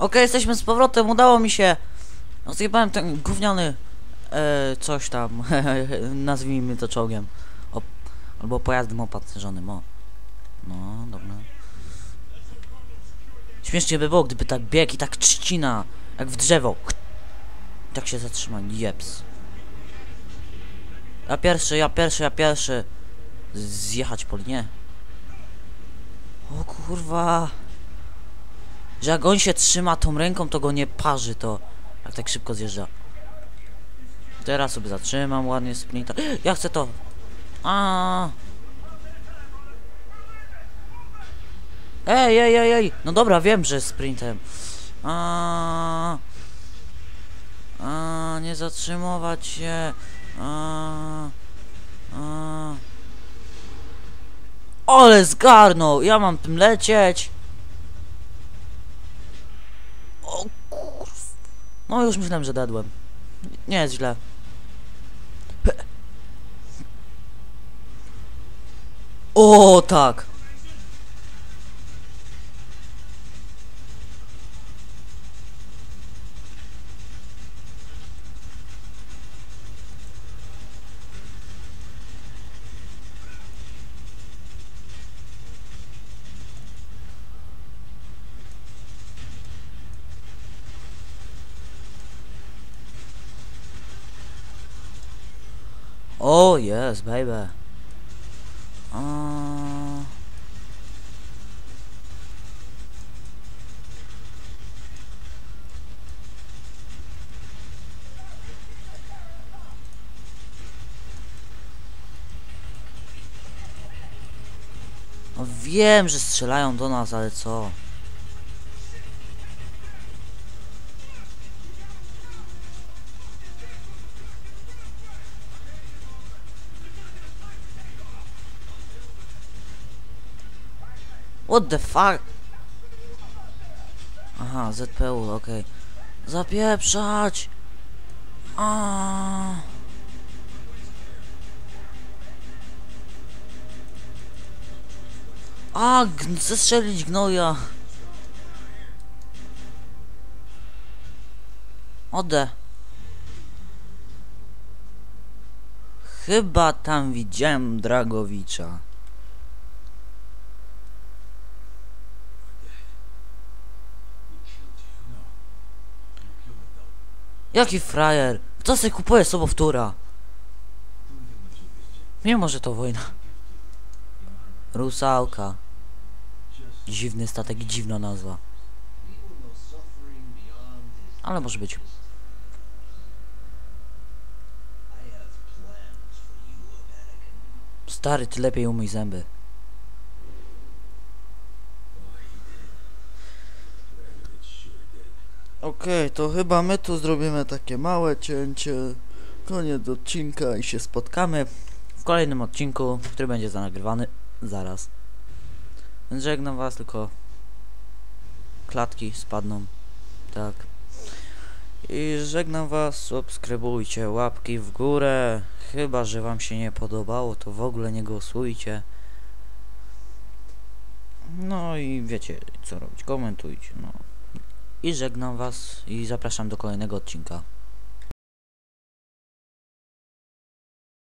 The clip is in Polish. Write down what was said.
Okej, jesteśmy z powrotem, udało mi się. No, zjebałem ten gówniany e, coś tam, nazwijmy to czołgiem. O, albo pojazdem opancerzonym, o. No, dobra. Śmiesznie by było, gdyby tak biegł i tak trzcina, jak w drzewo. Tak się zatrzyma, jeps. Ja pierwszy, ja pierwszy, ja pierwszy. Zjechać po linie. O kurwa. Że jak on się trzyma tą ręką, to go nie parzy to. Jak tak szybko zjeżdża. Teraz sobie zatrzymam ładnie sprinta. Ja chcę to. A. Ej, ej, ej, ej. No dobra, wiem, że sprintem. A. A, nie zatrzymywać się. A. A. Ale zgarnął! Ja mam tym lecieć! O kurw... No już myślałem, że dadłem. Nie jest źle. O tak! Oh yes, baby. Uh... No wiem, że strzelają do nas, ale co? What the fuck? Aha, ZPU, okej. Zapieprzać! A. A, zestrzelić gnoja. Ode. Chyba tam widziałem Dragowicza. Jaki frajer? Kto sobie kupuje sobowtóra? Mimo, że to wojna. Rusałka. Dziwny statek i dziwna nazwa. Ale może być. Stary, ty lepiej umyj zęby. Okej, to chyba my tu zrobimy takie małe cięcie. Koniec odcinka i się spotkamy. w kolejnym odcinku, który będzie zanagrywany zaraz. Więc żegnam was, tylko klatki spadną. Tak. I żegnam was, subskrybujcie, łapki w górę. Chyba, że wam się nie podobało, to w ogóle nie głosujcie. No i wiecie co robić, komentujcie, no. I żegnam was i zapraszam do kolejnego odcinka.